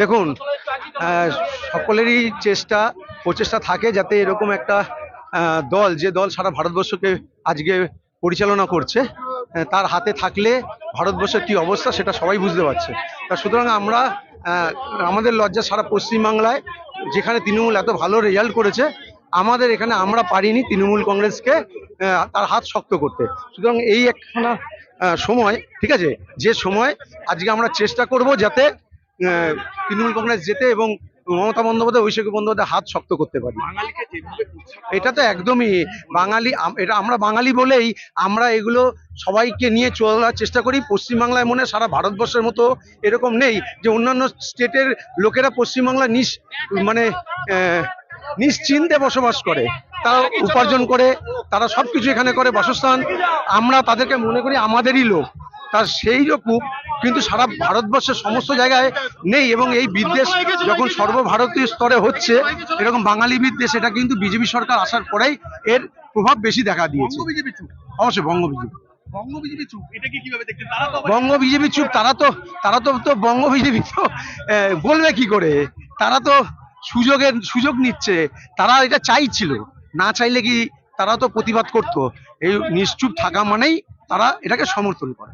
দেখুন সকলেরই চেষ্টা, প্রচেষ্টা থাকে যাতে এরকম একটা দল, যে দল সারা ভারতবর্ষকে আজকে পরিচালনা করছে তার হাতে থাকলে ভারতবর্ষের কি অবস্থা সেটা সবাই বুঝতে পারছে। তা সুতরাং আমরা আমাদের লজ্জা সারা পশ্চিমবাংলায়, যেখানে তৃণমূল এত ভালো রেজাল্ট করেছে, আমাদের এখানে আমরা পারিনি তৃণমূল কংগ্রেসকে তার হাত শক্ত করতে। সুতরাং এই একখানা সময়, ঠিক আছে? যে সময় আজকে আমরা চেষ্টা করব যাতে তৃণমূল কংগ্রেস যেতে এবং মমতা বন্দ্যোপাধ্যায় অভিষেক বন্দ্যোপাধ্যায় হাত শক্ত করতে পারি। এটা তো একদমই বাঙালি এটা আমরা বাঙালি বলেই আমরা এগুলো সবাইকে নিয়ে চলার চেষ্টা করি। পশ্চিমবাংলায় মনে সারা ভারতবর্ষের মতো এরকম নেই যে অন্যান্য স্টেটের লোকেরা পশ্চিমবাংলা নিস মানে নিশ্চিন্তে বসবাস করে। তারা উপার্জন করে তারা সব কিছু এখানে করে বাসস্থান। আমরা তাদেরকে মনে করি আমাদেরই লোক। তার সেই রকম কিন্তু সারা ভারতবর্ষের সমস্ত জায়গায় নেই এবং এই বিদ্বেষ যখন সর্বভারতীয় স্তরে হচ্ছে এরকম বাঙালি বিদ্বেষ এটা কিন্তু বিজেপি সরকার আসার পরেই এর প্রভাব বেশি দেখা দিয়েছে। অবশ্যই বঙ্গ বিজেপি। বঙ্গ বিজেপি চুপ? এটাকে কীভাবে দেখছেন তারা তো বঙ্গ বিজেপি চুপ তারা তো তারা তো তো বঙ্গ বিজেপি তো বলবে কি করে? তারা তো সুযোগের সুযোগ নিচ্ছে। তারা এটা চাইছিল। না চাইলে কি তারা তো প্রতিবাদ করতো? এই নিশ্চুপ থাকা মানেই তারা এটাকে সমর্থন করে।